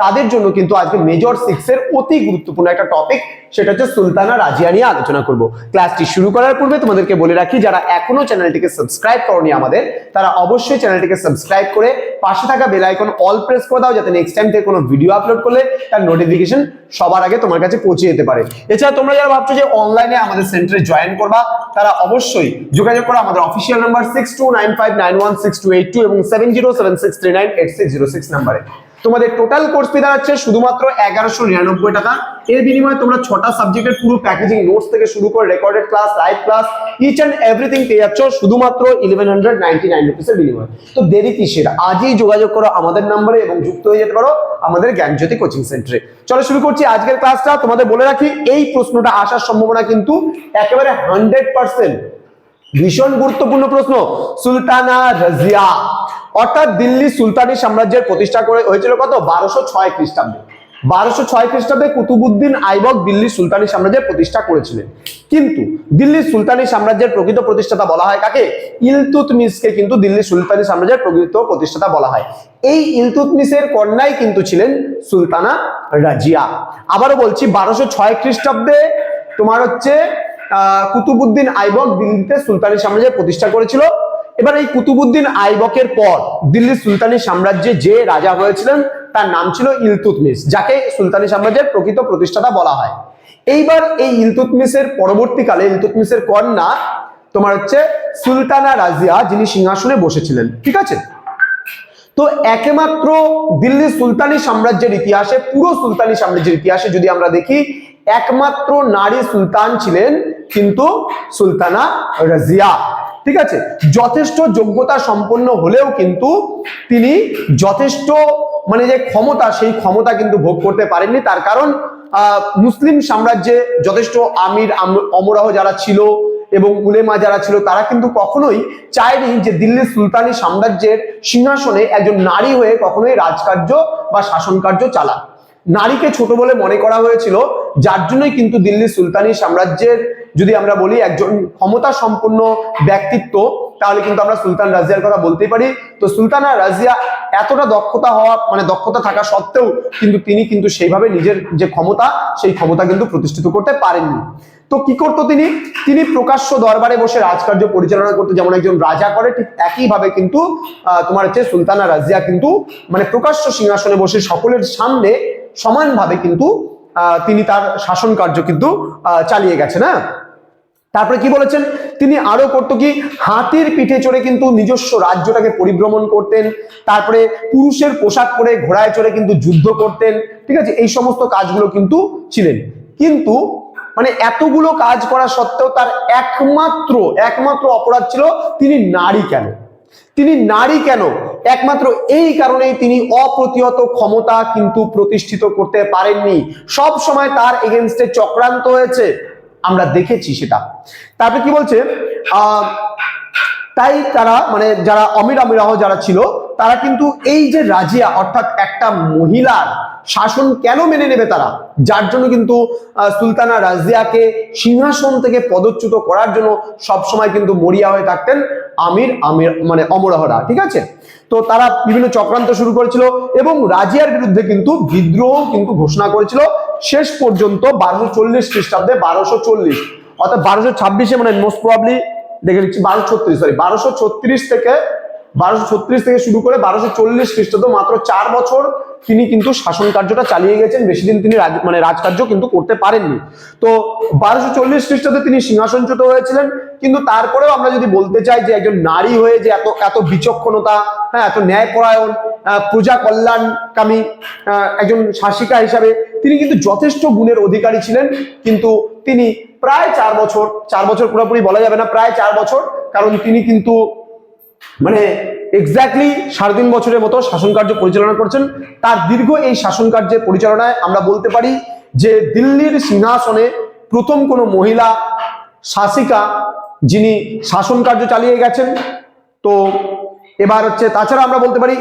তাদের জন্য কিন্তু আজকে মেজর সিক্স এর অতি গুরুত্বপূর্ণ একটা টপিক সেটা হচ্ছে সুলতানা রাজিয়া নিয়ে আলোচনা করব। ক্লাসটি শুরু করার পূর্বে তোমাদেরকে বলে রাখি, যারা এখনও চ্যানেলটিকে সাবস্ক্রাইব করনি আমাদের, তারা অবশ্যই চ্যানেলটিকে সাবস্ক্রাইব করে পাশে থাকা বেল আইকন অল প্রেস করে দাও, যাতে নেক্সট টাইম থেকে কোনো ভিডিও আপলোড করলে তার নোটিফিকেশন সবার আগে তোমার কাছে পৌঁছে যেতে পারে। এছাড়া তোমরা যারা ভাবছ যে অনলাইনে আমাদের সেন্টারে জয়েন করবা, তারা অবশ্যই যোগাযোগ করো আমাদের official number six two nine five nine one six two eight two এবং seven zero seven six three nine eight six zero six নাম্বারে তোমাদের টোটাল কোর্স ফি দাঁড়াচ্ছে শুধুমাত্র এগারোশো নিরানব্বই টাকা। এর বিনিময়ে তোমরা ছটা সাবজেক্টের পুরো প্যাকেজিং নোটস থেকে শুরু করে recorded class live class each and everything পেয়ে যাচ্ছ শুধুমাত্র ইলেভেন হান্ড্রেড নাইনটি নাইন রুপিসের বিনিময়ে। তো দেরি কিসের? আজই যোগাযোগ করো আমাদের নাম্বারে এবং যুক্ত হয়ে যেতে পারো আমাদের জ্ঞানজ্যোতি কোচিং সেন্টারে চলো শুরু করছি আজকের ক্লাসটা তোমাদের বলে রাখি, এই প্রশ্নটা আসার সম্ভাবনা কিন্তু একেবারে হান্ড্রেড পার্সেন্ট ভীষণ গুরুত্বপূর্ণ প্রশ্ন, সুলতানা রাজিয়া। অর্থাৎ দিল্লি সুলতানি সাম্রাজ্যের প্রতিষ্ঠা করে হয়েছিল কত? বারোশো ছয় খ্রিস্টাব্দে। বারোশো ছয় খ্রিস্টাব্দে কুতুবুদ্দিন আইবক দিল্লি সুলতানি সাম্রাজ্যের প্রতিষ্ঠা করেছিলেন। কিন্তু দিল্লি সুলতানি সাম্রাজ্যের প্রকৃত প্রতিষ্ঠাতা বলা হয় কাকে? ইলতুতমিসকে কিন্তু দিল্লি সুলতানি সাম্রাজ্যের প্রকৃত প্রতিষ্ঠাতা বলা হয়। এই ইলতুতমিসের কন্যাই কিন্তু ছিলেন সুলতানা রাজিয়া। আবারও বলছি, বারোশো ছয় খ্রিস্টাব্দে তোমার হচ্ছে কুতুবুদ্দিন আইবক দিল্লিতে সুলতানি সাম্রাজ্যের প্রতিষ্ঠা করেছিল। এবার এই কুতুবুদ্দিন আইবকের পর দিল্লি সুলতানি সাম্রাজ্যে যে রাজা হয়েছিলেন, তার নাম ছিল ইলতুতমিস যাকে সুলতানি সাম্রাজ্যের প্রকৃত প্রতিষ্ঠাতা বলা হয়। এইবার এই ইলতুতমিসের পরবর্তীকালে ইলতুতমিসের কন্যা তোমার হচ্ছে সুলতানা রাজিয়া, যিনি সিংহাসনে বসেছিলেন, ঠিক আছে? তো একমাত্র দিল্লি সুলতানি সাম্রাজ্যের ইতিহাসে, পুরো সুলতানি সাম্রাজ্যের ইতিহাসে যদি আমরা দেখি, একমাত্র নারী সুলতান ছিলেন কিন্তু সুলতানা রাজিয়া। ঠিক আছে? যথেষ্ট যোগ্যতা সম্পন্ন হলেও কিন্তু তিনি যথেষ্ট মানে যে ক্ষমতা, সেই ক্ষমতা কিন্তু ভোগ করতে পারেননি। তার কারণ মুসলিম সাম্রাজ্যে যথেষ্ট আমির, আম- অমরাহ যারা ছিল এবং উলেমা যারা ছিল, তারা কিন্তু কখনোই চায়নি যে দিল্লির সুলতানি সাম্রাজ্যের সিংহাসনে একজন নারী হয়ে কখনোই রাজকার্য বা শাসন কার্য চালান নারীকে ছোট বলে মনে করা হয়েছিল, যার জন্যই কিন্তু দিল্লি সুলতানি সাম্রাজ্যের যদি আমরা বলি একজন ক্ষমতা সম্পন্ন ব্যক্তিত্ব, তাহলে কিন্তু আমরা সুলতান রাজিয়ার কথা বলতেই পারি। তো সুলতানা রাজিয়া এতটা দক্ষতা হওয়া মানে দক্ষতা থাকা সত্ত্বেও কিন্তু তিনি কিন্তু সেইভাবে নিজের যে ক্ষমতা, সেই ক্ষমতা কিন্তু প্রতিষ্ঠিত করতে পারেননি। তো কি করতো তিনি? তিনি প্রকাশ্য দরবারে বসে রাজকার্য পরিচালনা করতে, যেমন একজন রাজা করে, ঠিক একইভাবে কিন্তু তোমার হচ্ছে সুলতানা রাজিয়া কিন্তু মানে প্রকাশ্য সিংহাসনে বসে সকলের সামনে সমানভাবে কিন্তু তিনি তার শাসন কার্য কিন্তু চালিয়ে গেছে না তারপরে কি বলেছেন? তিনি আরও করতো কি? হাতির পিঠে চড়ে কিন্তু নিজস্ব রাজ্যটাকে পরিভ্রমণ করতেন, তারপরে পুরুষের পোশাক পরে ঘোড়ায় চড়ে কিন্তু যুদ্ধ করতেন, ঠিক আছে? এই সমস্ত কাজগুলো কিন্তু ছিলেন। কিন্তু মানে এতগুলো কাজ করা সত্ত্বেও তার একমাত্র একমাত্র অপরাধ ছিল তিনি নারী কেন? তিনি নারী কেন? একমাত্র এই কারণেই তিনি অপ্রতিহত ক্ষমতা কিন্তু প্রতিষ্ঠিত করতে পারেননি। সব সময় তার এগেনস্টে চক্রান্ত হয়েছে। আমরা দেখেছি সেটা। তারপরে কি বলছে? তাই তারা মানে যারা অমির আমিরাহ যারা ছিল, তারা কিন্তু এই যে রাজিয়া, অর্থাৎ একটা মহিলার শাসন কেন মেনে নেবে তারা? যার জন্য কিন্তু সুলতানা রাজিয়াকে সিংহাসন থেকে পদচ্যুত করার জন্য সব সময় কিন্তু মরিয়া হয়ে থাকতেন। আমির আমির মানে অমরাহরা ঠিক আছে? তো তারা বিভিন্ন চক্রান্ত শুরু করেছিল এবং রাজিয়ার বিরুদ্ধে কিন্তু বিদ্রোহ কিন্তু ঘোষণা করেছিল। শেষ পর্যন্ত বারোশো চল্লিশ খ্রিস্টাব্দে বারোশো চল্লিশ, অর্থাৎ বারোশো ছাব্বিশে মানে মোস্ট প্রবলি দেখে নিচ্ছি, বারোশো ছত্রিশ সরি বারোশো ছত্রিশ থেকে, বারোশো ছত্রিশ থেকে শুরু করে বারোশো চল্লিশ খ্রিস্টাব্দ মাত্র চার বছর তিনি কিন্তু শাসন কার্যটা চালিয়ে গেছেন। বেশি দিন তিনি রাজ- মানে রাজকার্য কিন্তু করতে পারেননি। তো বারোশো চল্লিশ খ্রিস্টাব্দে তিনি সিংহাসনচ্যুত হয়েছিলেন। কিন্তু তারপরেও আমরা যদি বলতে চাই যে একজন নারী হয়ে যে এত এত বিচক্ষণতা হ্যাঁ এত ন্যায়পরায়ণ প্রজা কল্যাণকামী একজন শাসিকা হিসাবে তিনি কিন্তু যথেষ্ট গুণের অধিকারী ছিলেন। কিন্তু তিনি প্রায় চার বছর চার বছর পুরোপুরি বলা যাবে না, প্রায় চার বছর। কারণ তিনি কিন্তু মানে এক্স্যাক্টলি সাড়ে তিন বছরের মতো শাসন কার্য পরিচালনা করছেন। তার দীর্ঘ এই শাসন কার্যের পরিচালনায় আমরা বলতে পারি যে দিল্লির সিংহাসনে প্রথম কোনো মহিলা শাসিকা যিনি শাসন কার্য চালিয়ে গেছেন। তো এবার হচ্ছে তাছাড়া আমরা বলতে পারি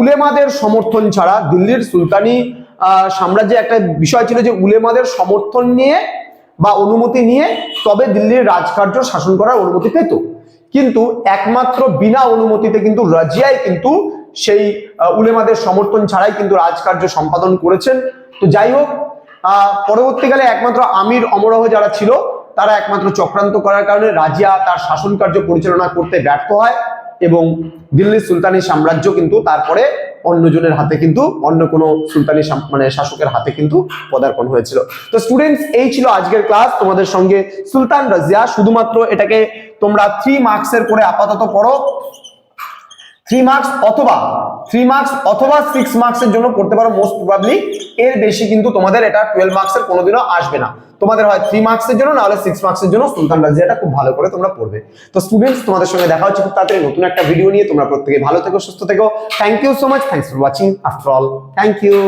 উলেমাদের সমর্থন ছাড়া দিল্লির সুলতানি সাম্রাজ্যে একটা বিষয় ছিল যে উলেমাদের সমর্থন নিয়ে বা অনুমতি নিয়ে তবে দিল্লির রাজকার্য শাসন করার অনুমতি পেত। কিন্তু একমাত্র বিনা অনুমতিতে কিন্তু রাজিয়াই কিন্তু সেই উলেমাদের সমর্থন ছাড়াই কিন্তু রাজকার্য সম্পাদন করেছেন। তো যাই হোক পরবর্তীকালে একমাত্র আমির অমরহ যারা ছিল, তারা একমাত্র চক্রান্ত করার কারণে রাজিয়া তার শাসন কার্য পরিচালনা করতে ব্যর্থ হয় এবং দিল্লি সুলতানি সাম্রাজ্য কিন্তু তারপরে অন্যজনের হাতে কিন্তু, অন্য কোনো সুলতানি মানে শাসকের হাতে কিন্তু পদার্পণ হয়েছিল। তো স্টুডেন্টস এই ছিল আজকের ক্লাস তোমাদের সঙ্গে সুলতান রাজিয়া, শুধুমাত্র এটাকে তোমরা থ্রি মার্কসের করে আপাতত পড়ো। থ্রি মার্কস অথবা থ্রি মার্কস অথবা সিক্স মার্কসের জন্য পড়তে পারো মোস্ট প্রবাবলি এর বেশি কিন্তু তোমাদের এটা টুয়েলভ মার্কসের কোনোদিনও আসবে না। তোমাদের হয় থ্রি মার্কসের জন্য, নাহলে সিক্স মার্কসের জন্য সুলতান রাজিয়াটা খুব ভালো করে তোমরা পড়বে। তো স্টুডেন্টস তোমাদের সঙ্গে দেখা হচ্ছে খুব তাড়াতাড়ি নতুন একটা ভিডিও নিয়ে। তোমরা প্রত্যেকে ভালো থেকো, সুস্থ থেকো। Thank you so much thanks for watching after all thank you